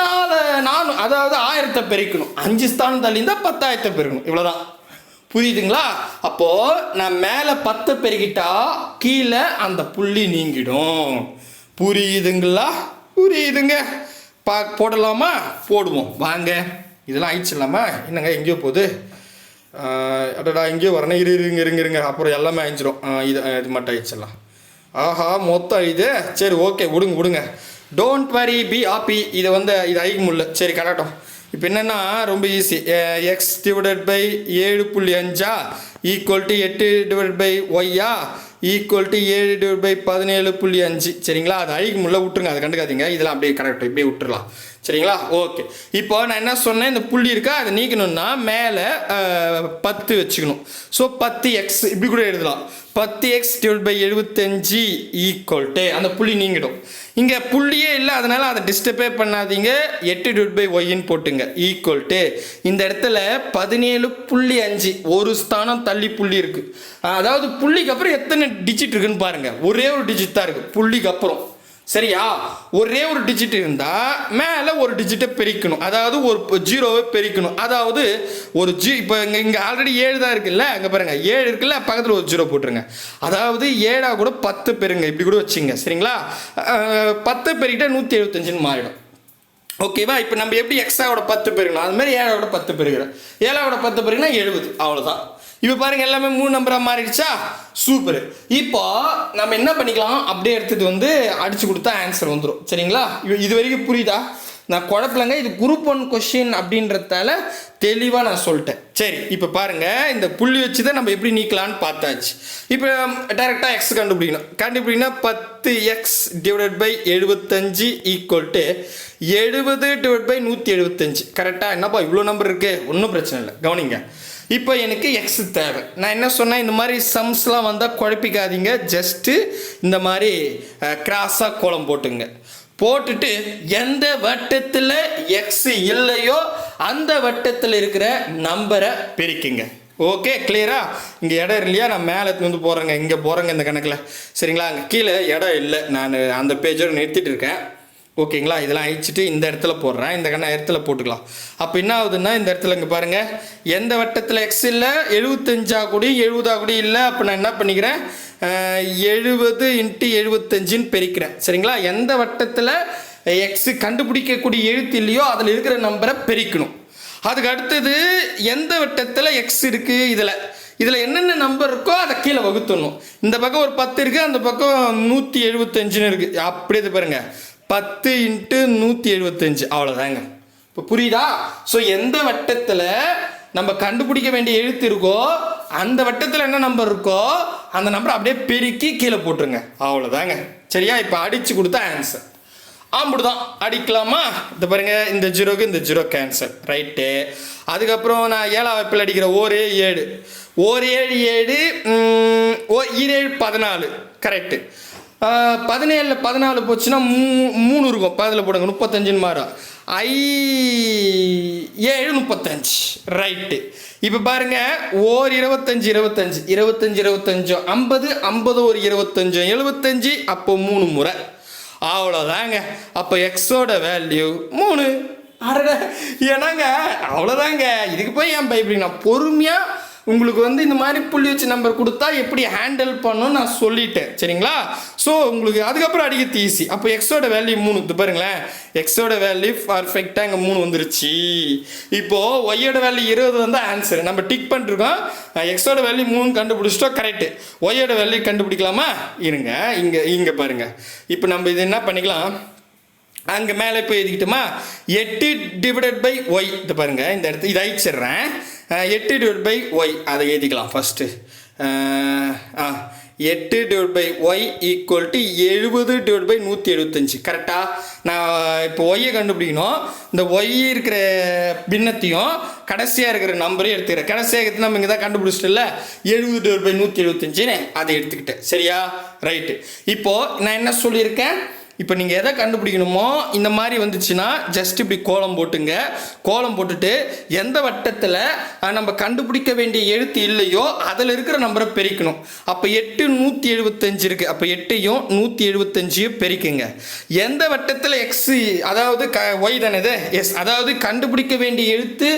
நாலு நானு அதாவது ஆயிரத்தை பெருக்கணும். அஞ்சு ஸ்தானம் தள்ளி இருந்தால் பத்தாயிரத்தை பெருக்கணும். இவ்வளோதான் புரியுதுங்களா? அப்போது நான் மேலே பத்து பெருக்கிட்டா கீழே அந்த புள்ளி நீங்கிடும். புரியுதுங்களா? புரியுதுங்க. பா போடலாமா? போடுவோம். வாங்க. இதெல்லாம் ஆயிடுச்சிடலாமா என்னங்க எங்கேயோ போகுது. அடடா எங்கேயோ வரணும். இரு இருங்க இருங்க இருங்க. அப்புறம் எல்லாமே அழிஞ்சிரும் இது இது மட்டும் ஆயிடுச்சிடலாம் ஆஹா மொத்தம் இது? சரி ஓகே. விடுங்க விடுங்க. டோன்ட் வரி பி ஹாப்பி இதை வந்து இது அழிக்க முடியல சரி கரெக்டும் இப்போ என்னென்னா ரொம்ப ஈஸி எக்ஸ் டிவைடட் பை ஏழு புள்ளி அஞ்சா ஈக்குவல் டு எட்டு டிவைட் பை ஒய்யா ஈக்குவல் டு ஏழு டிவைட் பை பதினேழு புள்ளி அஞ்சு. சரிங்களா? அது அழிக்கு முடியல விட்டுருங்க. அதை கண்டுக்காதீங்க. இதெல்லாம் அப்படியே கரெக்ட். இப்படியே விட்டுறலாம். சரிங்களா? ஓகே. இப்போ நான் என்ன சொன்னேன்? இந்த புள்ளி இருக்கா? அதை நீக்கணும்னா மேலே பத்து வச்சுக்கணும். ஸோ பத்து எக்ஸ் இப்படி கூட எழுதலாம். பத்து எக்ஸ் டிவைட் பை எழுபத்தஞ்சு ஈக்குவல் டே அந்த புள்ளி நீங்கிடும். இங்கே புள்ளியே இல்லை அதனால் அதை டிஸ்டர்பே பண்ணாதீங்க. எட்டு டிவைட் பை ஒய்ன்னு போட்டுங்க. ஈக்குவல் டே இந்த இடத்துல பதினேழு புள்ளி அஞ்சு ஒரு ஸ்தானம் தள்ளி புள்ளி இருக்குது அதாவது புள்ளிக்கு அப்புறம் எத்தனை டிஜிட் இருக்குன்னு பாருங்கள் ஒரே ஒரு டிஜிட் தான் இருக்குது புள்ளிக்கு அப்புறம். சரியா? ஒரே ஒரு டிஜிட் இருந்தால் மேலே ஒரு டிஜிட்டை பெருக்கணும். அதாவது ஒரு ஜீரோவை பெருக்கணும். அதாவது ஒரு ஜி இப்போ இங்கே இங்கே ஆல்ரெடி ஏழு தான் இருக்குல்ல? அங்கே பாருங்கள் ஏழு இருக்குல்ல? பக்கத்தில் ஒரு ஜீரோ போட்டுருங்க. அதாவது ஏழாக கூட பத்து பெருங்க இப்படி கூட வச்சுங்க. சரிங்களா? பத்து பெருக்கிட்டா நூற்றி எழுபத்தஞ்சுன்னு மாறிடும் ஓகேவா இப்போ நம்ம எப்படி எக்ஸாவோட பத்து பெருக்கணும்? அது மாதிரி ஏழாவோட பத்து பெருகிறோம் ஏழாவோட பத்து பெருக்குனா எழுபது. அவ்வளோதான் இப்போ பாருங்க எல்லாமே மூணு நம்பராக மாறிடுச்சா? சூப்பர். இப்போ நம்ம என்ன பண்ணிக்கலாம்? அப்படியே எடுத்துகிட்டு வந்து அடிச்சு கொடுத்தா ஆன்சர் வந்துடும் சரிங்களா? இது- இது வரைக்கும் புரியுதா? நான் குழப்பலங்க இது குரூப் ஒன் கொஷின் அப்படின்றதால தெளிவாக நான் சொல்லிட்டேன். சரி இப்போ பாருங்க இந்த புள்ளி வச்சு தான் நம்ம எப்படி நீக்கலாம்னு பார்த்தாச்சு. இப்போ டைரெக்டாக எக்ஸ் கண்டுபிடிக்கணும். கண்டுபிடிக்கணும் பத்து எக்ஸ் டிவைடட் பை எழுபத்தஞ்சு ஈக்குவல் டு எழுபது டிவைட் பை நூற்றி எழுபத்தஞ்சு. கரெக்டாக என்னப்பா இவ்வளோ நம்பர் இருக்குது ஒன்றும் பிரச்சனை இல்லை. கவனிங்க. இப்போ எனக்கு எக்ஸ் தேவை. நான் என்ன சொன்னேன்? இந்த மாதிரி சம்ஸ்லாம் வந்தால் குழப்பிக்காதீங்க. ஜஸ்ட்டு இந்த மாதிரி கிராஸாக கோலம் போட்டுங்க. போட்டுட்டு எந்த வட்டத்தில் எக்ஸ் இல்லையோ அந்த வட்டத்தில் இருக்கிற நம்பரை பிரிக்குங்க. ஓகே கிளியரா இங்கே இடம் இல்லையா? நான் மேலே வந்து போகிறேங்க இங்கே போகிறேங்க இந்த கணக்கில். சரிங்களா? அங்கே கீழே இடம் இல்லை. நான் அந்த பேஜோடு நிறுத்திட்டு இருக்கேன். ஓகேங்களா? இதெல்லாம் அழிச்சிட்டு இந்த இடத்துல போடுறேன். இந்த கண்ண இடத்துல போட்டுக்கலாம். அப்போ என்ன ஆகுதுன்னா இந்த இடத்துல இங்கே பாருங்கள் எந்த வட்டத்தில் எக்ஸ் இல்லை? எழுபத்தஞ்சா கூடி எழுபதா கூடி இல்லை? அப்போ நான் என்ன பண்ணிக்கிறேன்? எழுபது இன்ட்டு எழுபத்தஞ்சுன்னு பெருக்கிறேன். சரிங்களா? எந்த வட்டத்தில் எக்ஸு கண்டுபிடிக்கக்கூடிய எழுத்து இல்லையோ அதில் இருக்கிற நம்பரை பெருக்கணும். அதுக்கு அடுத்தது எந்த வட்டத்தில் எக்ஸ் இருக்குது இதில். இதில் என்னென்ன நம்பர் இருக்கோ அதை கீழே வகுத்துடணும். இந்த பக்கம் ஒரு பத்து இருக்குது அந்த பக்கம் நூற்றி எழுபத்தஞ்சுன்னு இருக்குது அப்படியே இது பத்து இன்ட்டு நூற்றி எழுபத்தஞ்சு அவ்வளோதாங்க இப்போ புரியுதா? ஸோ எந்த வட்டத்தில் நம்ம கண்டுபிடிக்க வேண்டிய எழுத்து இருக்கோ அந்த வட்டத்தில் என்ன நம்பர் இருக்கோ அந்த நம்பரை அப்படியே பெருக்கி கீழே போட்டுருங்க. அவ்வளோதாங்க சரியா? இப்போ அடித்து கொடுத்தா ஆன்சர் ஆம்பிடுதான் அடிக்கலாமா? இந்த பாருங்கள் இந்த ஜீரோக்கு இந்த ஜீரோ கேன்சல் ரைட்டு அதுக்கப்புறம் நான் ஏழாம் வைப்பில் அடிக்கிற ஓர் ஏழு. ஓர் ஏழு ஏழு ஓ ஓ ஈரேழு பதினாலு. கரெக்டு பதினேழில் பதினாலு போச்சுன்னா மூ மூணு இருக்கும். பதில் போடுங்க. முப்பத்தஞ்சுன்னு மாறும் ஐ ஏழு முப்பத்தஞ்சு. ரைட்டு. இப்போ பாருங்க. ஓர் இருபத்தஞ்சு இருபத்தஞ்சு. இருபத்தஞ்சு இருபத்தஞ்சோ. ஐம்பது ஐம்பது ஒரு இருபத்தஞ்சோ. எழுபத்தஞ்சு அப்போ மூணு முறை. அவ்வளோதாங்க. அப்போ எக்ஸோட வேல்யூ மூணு. அடட. ஏன்னாங்க அவ்வளோதாங்க. இதுக்கு போய் ஏன் பயப்படுங்க நான் பொறுமையாக உங்களுக்கு வந்து இந்த மாதிரி புள்ளி வச்சு நம்பர் கொடுத்தா எப்படி ஹேண்டில் பண்ணணும்னு நான் சொல்லிட்டேன். சரிங்களா? ஸோ உங்களுக்கு அதுக்கப்புறம் அடிக்கிறது ஈஸி அப்போ எக்ஸோட வேல்யூ மூணு. இது பாருங்களேன். எக்ஸோட வேல்யூ பர்ஃபெக்டாக இங்கே மூணு வந்துருச்சு. இப்போது ஒய்யோட வேல்யூ இருபது வந்து ஆன்சர் நம்ம டிக் பண்ணிருக்கோம். எக்ஸோட வேல்யூ மூணு கண்டுபிடிச்சிட்டோம். கரெக்டு ஒய்யோட வேல்யூ கண்டுபிடிக்கலாமா? இருங்க. இங்கே இங்கே பாருங்க. இப்போ நம்ம இது என்ன பண்ணிக்கலாம்? அங்கே மேலே போய் எழுதிக்கிட்டோமா? எட்டு டிவைடட் பை ஒய் இது பாருங்கள் இந்த இடத்து இதை அழிச்சிடுறேன். எட்டு டிவைட் பை ஒய் அதை எழுதிக்கலாம் ஃபஸ்ட்டு ஆ எட்டு divide by y equal to எழுபது டிவைட் பை நூற்றி எழுபத்தஞ்சு. கரெக்டாக நான் இப்போ ஒய்யை கண்டுபிடிக்கணும். இந்த ஒய் இருக்கிற பின்னத்தையும் கடைசியாக இருக்கிற நம்பரையும் எடுத்துக்கிறேன். கடைசியாக எடுத்து நம்ம இங்கே தான் கண்டுபிடிச்சிட்டல எழுபது டிவைட் பை நூற்றி எழுபத்தஞ்சுன்னு அதை எடுத்துக்கிட்டேன். சரியா? ரைட்டு இப்போது நான் என்ன சொல்லியிருக்கேன்? இப்போ நீங்கள் எதை கண்டுபிடிக்கணுமோ இந்த மாதிரி வந்துச்சுன்னா ஜஸ்ட் இப்படி கோலம் போட்டுங்க. கோலம் போட்டுட்டு எந்த வட்டத்தில் நம்ம கண்டுபிடிக்க வேண்டிய எழுத்து இல்லையோ அதில் இருக்கிற நம்பரை பெருக்கணும். அப்போ எட்டு நூற்றி எழுபத்தஞ்சு இருக்குது அப்போ எட்டையும் நூற்றி எழுபத்தஞ்சையும் பெருக்குங்க. எந்த வட்டத்தில் எக்ஸ் அதாவது க ஒய் தானே இது? எஸ் அதாவது கண்டுபிடிக்க வேண்டிய எழுத்து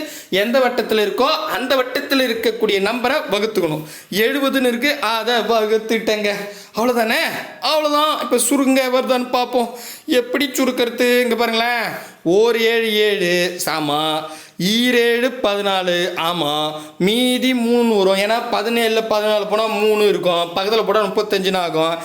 எந்த வட்டத்தில் இருக்கோ அந்த வட்டத்தில் இருக்கக்கூடிய நம்பரை வகுத்துக்கணும். எழுபதுன்னு இருக்குது அதை வகுத்துட்டேங்க. அவ்வளோதானே அவ்வளோதான் இப்போ சுருங்க வருதான்னு பார்ப்போம் எப்படி சுருக்கிறது இங்கே பாருங்களேன். ஓர் ஏழு ஏழு சாமா. ஈரேழு பதினாலு ஆமாம் மீதி மூணு வரும். ஏன்னா பதினேழில் பதினாலு போனால் மூணு இருக்கும். பக்கத்தில் போட்டால் முப்பத்தஞ்சுன்னு ஆகும்.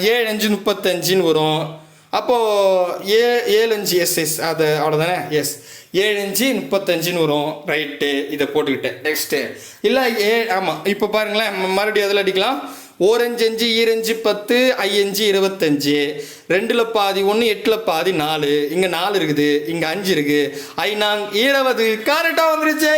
ஏழு அஞ்சு முப்பத்தஞ்சுன்னு வரும். அப்போது ஏ ஏழு அஞ்சு எஸ் எஸ் அது அவ்வளோதானே எஸ். ஏழு அஞ்சு முப்பத்தஞ்சுன்னு வரும். ரைட்டு. இதை போட்டுக்கிட்டேன். நெக்ஸ்ட்டு. இல்லை ஏ ஆமாம் இப்போ பாருங்களேன். மறுபடியும் அதில் அடிக்கலாம்? ஓரஞ்சு அஞ்சு ஈரஞ்சு பத்து ஐயஞ்சு இருபத்தஞ்சு. ரெண்டில் பாதி ஒன்று எட்டில் பாதி நாலு. இங்கே நாலு இருக்குது இங்கே அஞ்சு இருக்குது ஐநாங் இருபது. கரெக்டாக வந்துருச்சே.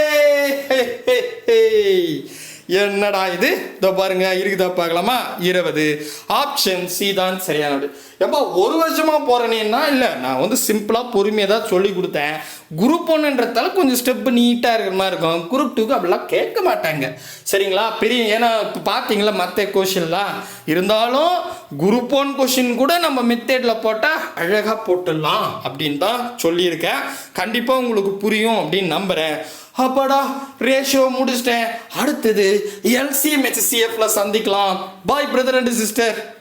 என்னடா இது? இதோ பாருங்க இருக்குதா பார்க்கலாமா? இருபது. ஆப்ஷன் சி தான் சரியானது. எப்போ ஒரு வருஷமா போறேனேன்னா இல்லை நான் வந்து சிம்பிளாக பொறுமையாக தான் சொல்லி கொடுத்தேன். குரூப் ஒன்றுன்றதால கொஞ்சம் ஸ்டெப் நீட்டாக இருக்கிற மாதிரி இருக்கும். குரூப் டூக்கு அப்படிலாம் கேட்க மாட்டாங்க. சரிங்களா? பெரிய ஏன்னா இப்போ பார்த்தீங்களா மற்ற கொஷின்லாம் இருந்தாலும் குரூப் ஒன் கொஷின் கூட நம்ம மெத்தேடில் போட்டால் அழகாக போட்டுடலாம் அப்படின்னு தான் சொல்லியிருக்கேன். கண்டிப்பாக உங்களுக்கு புரியும் அப்படின்னு நம்புகிறேன் அப்பாடா ரேஷியோ முடிச்சிட்டேன். அடுத்தது எல்சிஎம் ஹெச்சிஎஃப்ல சந்திக்கலாம். பாய் பிரதர் அண்ட் சிஸ்டர்